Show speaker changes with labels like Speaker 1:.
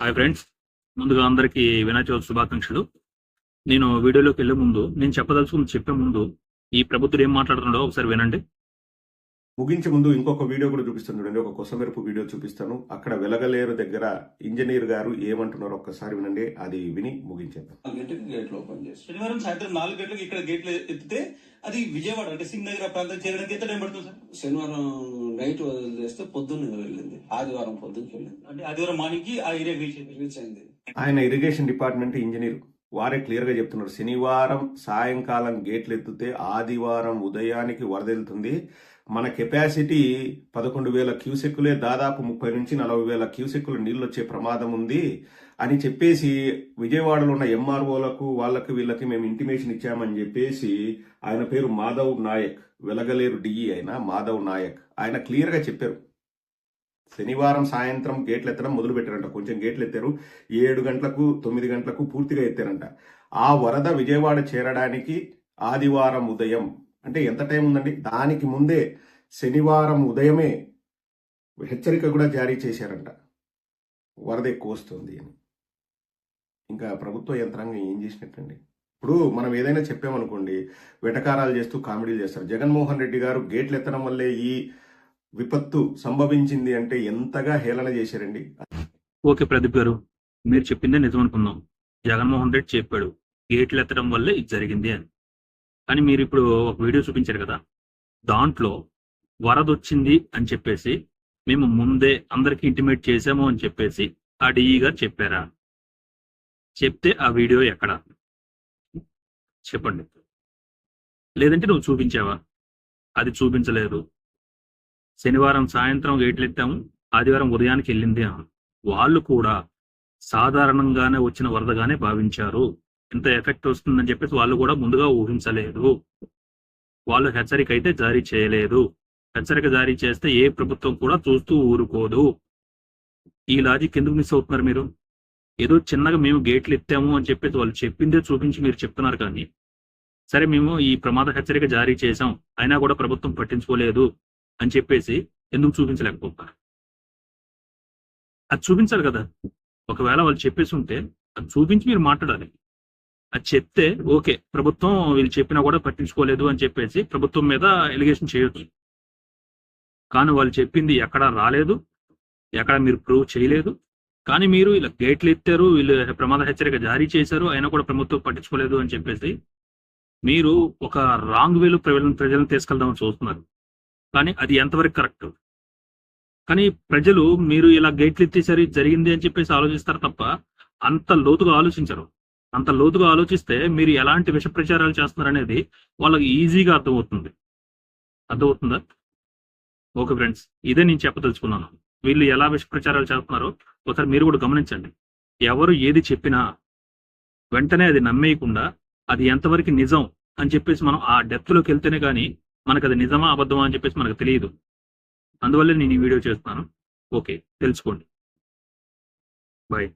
Speaker 1: Hi friends ముందుగా అందరికీ వినాయక చవితి శుభాకాంక్షలు. నేను వీడియోలోకి వెళ్ళే ముందు నేను చెప్పదలుచుకుని చెప్పే ముందు ఈ ప్రభుత్వం ఏం మాట్లాడుతున్నాడో ఒకసారి వినండి.
Speaker 2: ముగించే ముందు ఇంకొక వీడియో కూడా చూపిస్తాను చూడండి. ఒక కొసమెరుపు వీడియో చూపిస్తాను. అక్కడ వెలగలేరు దగ్గర ఇంజనీర్ గారు ఏమంటున్నారో ఒక్కసారి వినండి. అది విని ముగించేద్దాం.
Speaker 3: నాలుగు గంటలకు గేట్లు ఓపెన్ చేసి.
Speaker 4: శనివారం సాయంత్రం నాలుగు గంటలకు ఇక్కడ గేట్లు ఎత్తితే అది విజయవాడ అంటే సింగ్ నగర్ ప్రాంతం చేరడానికి ఎంత టైం పడుతుంది సార్?
Speaker 3: శనివారం నైట్ వదిలేస్తే పొద్దున్న వెళ్ళింది. ఆదివారం పొద్దున్నకి వెళ్ళింది.
Speaker 4: అంటే ఆదివారం మార్నింగ్కి ఆ ఏరియా రీచ్
Speaker 3: అయింది.
Speaker 2: ఆయన ఇరిగేషన్ డిపార్ట్మెంట్ ఇంజనీర్. వారే క్లియర్గా చెప్తున్నారు. శనివారం సాయంకాలం గేట్లు ఎత్తితే ఆదివారం ఉదయానికి వరదెళ్తుంది మన కెపాసిటీ పదకొండు వేల క్యూసెక్కులే దాదాపు ముప్పై నుంచి నలభై వేల క్యూసెక్కులు నీళ్ళు వచ్చే ప్రమాదం ఉంది అని చెప్పేసి విజయవాడలో ఉన్న ఎంఆర్ఓలకు వాళ్ళకి వీళ్ళకి మేము ఇంటిమేషన్ ఇచ్చామని చెప్పేసి ఆయన పేరు మాధవ్ నాయక్ వెలగలేరు డిఈ అయిన మాధవ్ నాయక్. ఆయన క్లియర్గా చెప్పారు. శనివారం సాయంత్రం గేట్లు ఎత్తడం మొదలు పెట్టారంట కొంచెం గేట్లు ఎత్తారు. ఏడు గంటలకు తొమ్మిది గంటలకు పూర్తిగా ఎత్తారంట. ఆ వరద విజయవాడ చేరడానికి ఆదివారం ఉదయం అంటే ఎంత టైం ఉందండి? దానికి ముందే శనివారం ఉదయమే హెచ్చరిక కూడా జారీ చేశారంట. వరద ఎక్కువ వస్తుంది అని. ఇంకా ప్రభుత్వ యంత్రాంగం ఏం చేసినట్టండి ఇప్పుడు మనం ఏదైనా చెప్పామనుకోండి వెటకారాలు చేస్తూ కామెడీలు చేస్తారు. జగన్మోహన్ రెడ్డి గారు గేట్లు ఎత్తడం వల్లే ఈ విపత్తు సంభవించింది అంటే ఎంతగా హేళన చేశారండి?
Speaker 1: ఓకే ప్రదీప్ గారు మీరు చెప్పిందే నిజం అనుకుందాం జగన్మోహన్ రెడ్డి చెప్పాడు గేట్లు ఎత్తడం వల్లే ఇది జరిగింది అని. కానీ మీరు ఇప్పుడు ఒక వీడియో చూపించారు కదా దాంట్లో వరద వచ్చింది అని చెప్పేసి మేము ముందే అందరికి ఇంటిమేట్ చేసాము అని చెప్పేసి ఆ డిఈ గారు చెప్పారా? చెప్తే ఆ వీడియో ఎక్కడ? చెప్పండి. లేదంటే నువ్వు చూపించావా? అది చూపించలేదు. శనివారం సాయంత్రం గేట్లు ఎత్తాము ఆదివారం ఉదయానికి వెళ్ళింది వాళ్ళు కూడా సాధారణంగానే వచ్చిన వరదగానే భావించారు. ఇంత ఎఫెక్ట్ వస్తుందని చెప్పేసి వాళ్ళు కూడా ముందుగా ఊహించలేదు. వాళ్ళు హెచ్చరిక అయితే జారీ చేయలేదు. హెచ్చరిక జారీ చేస్తే ఏ ప్రభుత్వం కూడా చూస్తూ ఊరుకోదు. ఈ లాజిక్ ఎందుకు మిస్ అవుతున్నారు మీరు? ఏదో చిన్నగా మేము గేట్లు ఎత్తాము అని చెప్పేసి వాళ్ళు చెప్పిందే చూపించి మీరు చెప్తున్నారు కానీ సరే మేము ఈ ప్రమాద హెచ్చరిక జారీ చేశాం. అయినా కూడా ప్రభుత్వం పట్టించుకోలేదు. అని చెప్పేసి ఎందుకు చూపించలేకపోతారు అది చూపించాలి కదా. ఒకవేళ వాళ్ళు చెప్పేసి ఉంటే అది చూపించి మీరు మాట్లాడాలి. అది చెప్తే ఓకే ప్రభుత్వం వీళ్ళు చెప్పినా కూడా పట్టించుకోలేదు అని చెప్పేసి ప్రభుత్వం మీద ఎలిగేషన్ చేయొచ్చు. కానీ వాళ్ళు చెప్పింది ఎక్కడ రాలేదు ఎక్కడ మీరు ప్రూవ్ చేయలేదు. కానీ మీరు ఇలా గేట్లు ఎత్తారు వీళ్ళు ప్రమాద హెచ్చరిక జారీ చేశారు అయినా కూడా ప్రభుత్వం పట్టించుకోలేదు అని చెప్పేసి మీరు ఒక రాంగ్ వేలు ప్రజలను ప్రజలను తీసుకెళ్దామని చూస్తున్నారు. కానీ అది ఎంతవరకు కరెక్ట్? కానీ ప్రజలు మీరు ఇలా గేట్లు ఎత్తేసరి జరిగింది అని చెప్పేసి ఆలోచిస్తారు తప్ప అంత లోతుగా ఆలోచించరు. అంత లోతుగా ఆలోచిస్తే మీరు ఎలాంటి విష ప్రచారాలు చేస్తున్నారు అనేది వాళ్ళకి ఈజీగా అర్థమవుతుంది. అర్థమవుతుందా? ఓకే ఫ్రెండ్స్ ఇదే నేను చెప్పదలుచుకున్నాను. వీళ్ళు ఎలా విష ప్రచారాలు చేస్తున్నారో ఒకసారి మీరు కూడా గమనించండి. ఎవరు ఏది చెప్పినా వెంటనే అది నమ్మేయకుండా అది ఎంతవరకు నిజం అని చెప్పేసి మనం ఆ డెప్త్లోకి వెళ్తేనే కానీ మనకు అది నిజమా అబద్ధమా అని చెప్పేసి మనకు తెలియదు. అందువల్ల నేను ఈ వీడియో చేస్తాను ఓకే తెలుసుకోండి. బాయ్.